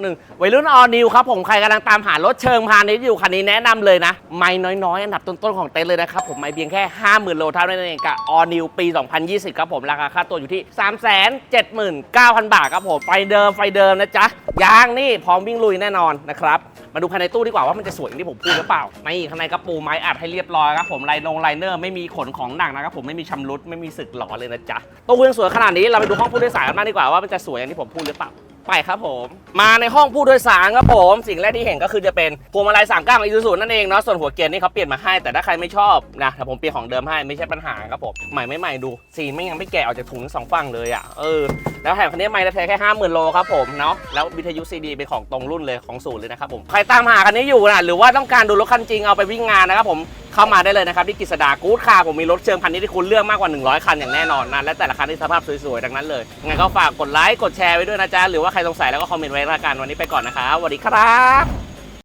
หนึ่งวัยรุ่นออนิวครับผมใครกำลังตามหารถเชิงพาณิชย์อยู่คันนี้แนะนำเลยนะ ไม่น้อยๆ อันดับต้นๆ ของเต็นเลยนะครับ ผมไม่เพียงแค่ 50,000 โลเท่านั้นเองกับออนิวปี 2020 ครับผมราคาค่าตัวอยู่ที่ 379,000 บาทครับผมไฟเดิมไฟเดิมนะจ๊ะยางนี่พร้อมวิ่งลุยแน่นอนนะครับมาดูภายในตู้ดีกว่าว่ามันจะสวยอย่างที่ผมพูดหรือเปล่าไม่ข้างในกระปูไม้อัดให้เรียบร้อยครับผมไลนงไลเนอร์ไม่มีขนของหนักนะครับผมไม่มีชำรุดไม่มีสึกหลอเลยนะจ๊ะตู้ยังสวยขนาดนี้เราไปดูห้องผู้โดยสารกันบ้างดีกว่าว่ามันจะสวยอย่างที่ผมพูดหรือเปล่า ไปครับผม มาในห้องผู้โดยสารครับผม สิ่งแรกที่เห็นก็คือจะเป็นพวงมาลัยสามก้างอีซูซูนั่นเองเนาะส่วนหัวเกียร์นี่เขาเปลี่ยนมาให้แต่ถ้าใครไม่ชอบนะแต่ผมเปลี่ยนของเดิมให้ไม่ใช่ปัญหาครับผมใหม่ไม่ใหม่ดูสีไม่ยังไม่แกะออกจากถุงทั้งสองฝั่งเลยอะเออแล้วแถมคันนี้ไม่แท้แค่ห้าหมื่นโลครับผมเนาะแล้ววิทยุซีดีเป็นของตรงรุ่นเลยของศูนย์เลยนะครับผมใครตามหาคันนี้อยู่นะหรือว่าต้องการดูรถคันจริงเอาไปวิ่งงานนะครับผม เข้ามาได้เลยนะครับที่กิษดากู๊ดคาร์ผมมีรถเชิงพันนี้ที่คุณเลือกมากกว่า 100 คันอย่างแน่นอนนะและแต่ละคันที่สภาพสวยๆดังนั้นเลยงั้นก็ฝากกดไลค์กดแชร์ไว้ด้วยนะจ๊ะหรือว่าใครสงสัยแล้วก็คอมเมนต์ไว้ละกันวันนี้ไปก่อนนะครับสวัสดีครับ